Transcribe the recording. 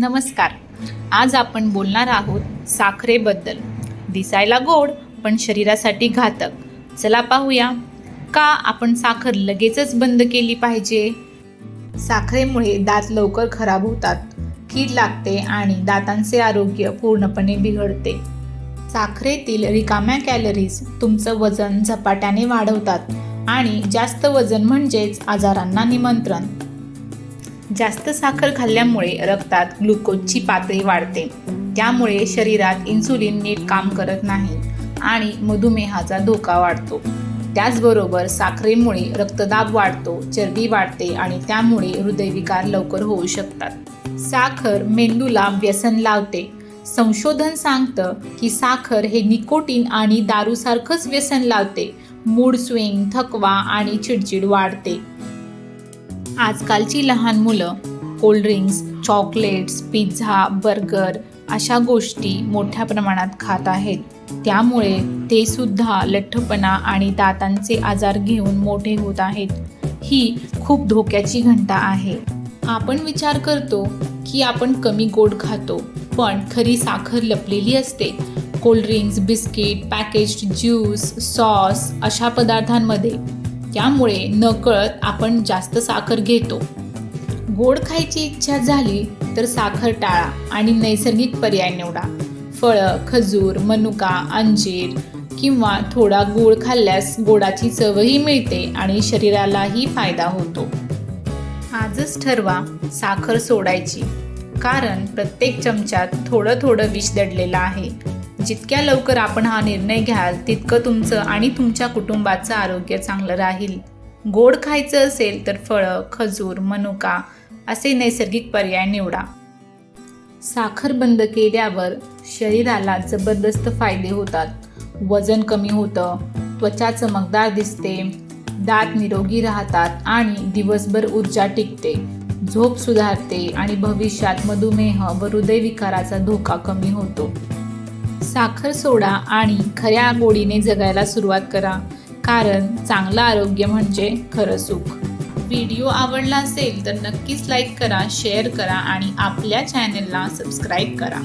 नमस्कार. आज आपण बोलणार आहोत साखरेबद्दल. दिसायला गोड पण शरीरासाठी घातक. चला पाहूया. का आपण साखर लगेचच बंद केली पाहिजे? साखरेमुळे दात लवकर खराब होतात. कीड लागते आणि दातांचे आरोग्य पूर्णपणे बिघडते. साखरेतील रिकाम्या कॅलरीज तुमचं वजन झपाट्याने वाढवतात आणि जास्त वजन म्हणजेच आजारांना निमंत्रण. जास्त साखर खाल्ल्यामुळे रक्तात ग्लुकोजची पातळी वाढते. त्यामुळे शरीरात इन्सुलिन नीट काम करत नाही आणि मधुमेहाचा धोका वाढतो. त्याचबरोबर साखरेमुळे रक्तदाब वाढतो चरबी वाढते आणि त्यामुळे हृदयविकार लवकर होऊ शकतात. साखर मेंदूला व्यसन लावते. संशोधन सांगतं की साखर हे निकोटीन आणि दारूसारखंच व्यसन लावते. मूड स्विंग थकवा आणि चिडचिड वाढते. आजकालची लहान मुलं कोल्ड्रिंक्स चॉकलेट्स पिझ्झा बर्गर अशा गोष्टी मोठ्या प्रमाणात खात आहेत. त्यामुळे ते सुद्धा लठ्ठपणा आणि दातांचे आजार घेऊन मोठे होत आहेत. ही खूप धोक्याची घंटा आहे. आपण विचार करतो की आपण कमी गोड खातो पण खरी साखर लपलेली असते. Cold drinks biscuit packaged juice sauce अशा पदार्थांमध्ये त्यामुळे नकळत आपण जास्त साखर घेतो. गोड खायची इच्छा झाली तर साखर टाळा आणि नैसर्गिक पर्याय निवडा. फळं खजूर मनुका अंजीर किंवा थोडा गोड खाल्ल्यास गोडाची चवही मिळते आणि शरीरालाही फायदा होतो. आजच ठरवा साखर सोडायची. कारण प्रत्येक चमच्यात थोडं थोडं विष दडलेलं आहे. जितक्या लवकर आपण हा निर्णय घ्याल तितकं तुमचं आणि तुमच्या कुटुंबाचं आरोग्य चांगलं राहील. गोड खायचं असेल तर फळं खजूर मनुका असे नैसर्गिक पर्याय निवडा. साखर बंद केल्यावर शरीराला जबरदस्त फायदे होतात. वजन कमी होतं त्वचा चमकदार दिसते दात निरोगी राहतात आणि दिवसभर ऊर्जा टिकते. झोप सुधारते आणि भविष्यात मधुमेह व हृदयविकाराचा धोका कमी होतो. साखर सोडा आणि खऱ्या गोडीने जगायला सुरुवात करा. कारण चांगलं आरोग्य म्हणजे खरं सुख. व्हिडिओ आवडला असेल तर नक्कीच लाईक करा शेअर करा आणि आपल्या चॅनलला सबस्क्राईब करा.